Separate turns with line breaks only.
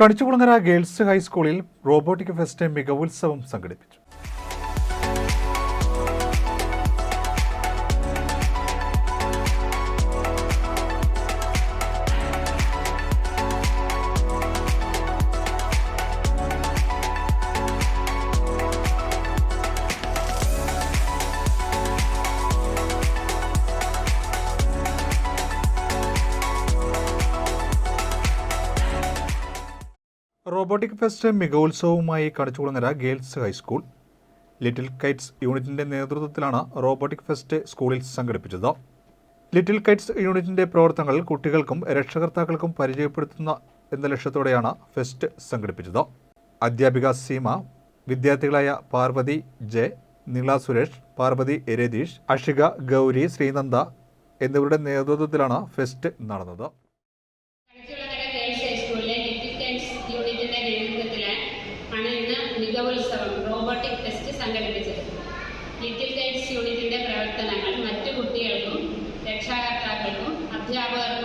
Kanichukulangara girls ഹൈസ്കൂളിൽ robotic fest മികവുത്സവം സംഘടിപ്പിച്ചു. Robotic fest മികവുത്സവവുമായി Kanichukulangara girls high school. Little kites യൂണിറ്റിന്റെ നേതൃത്വത്തിലാണ് റോബോട്ടിക് ഫെസ്റ്റ് സ്കൂളിൽ സംഘടിപ്പിച്ചത്. ലിറ്റിൽ കൈറ്റ്സ് യൂണിറ്റിന്റെ പ്രവർത്തനങ്ങൾ കുട്ടികൾക്കും രക്ഷകർത്താക്കൾക്കും പരിചയപ്പെടുത്തുന്ന എന്ന ലക്ഷ്യത്തോടെയാണ് ഫെസ്റ്റ് സംഘടിപ്പിച്ചത്. അധ്യാപിക സീമ വിദ്യാർത്ഥികളായ പാർവതി ജെ നീള സുരേഷ് പാർവതി രതീഷ് അഷിക ഗൗരി ശ്രീനന്ദ എന്നിവരുടെ നേതൃത്വത്തിലാണ് ഫെസ്റ്റ് നടന്നത്.
മികവുത്സവം റോബോട്ടിക് ടെസ്റ്റ് സംഘടിപ്പിച്ചത് ലിറ്റിൽ ഗൈഡ്സ് യൂണിറ്റിന്റെ പ്രവർത്തനങ്ങൾ മറ്റു കുട്ടികൾക്കും രക്ഷാകർത്താക്കൾക്കും അധ്യാപകർക്കും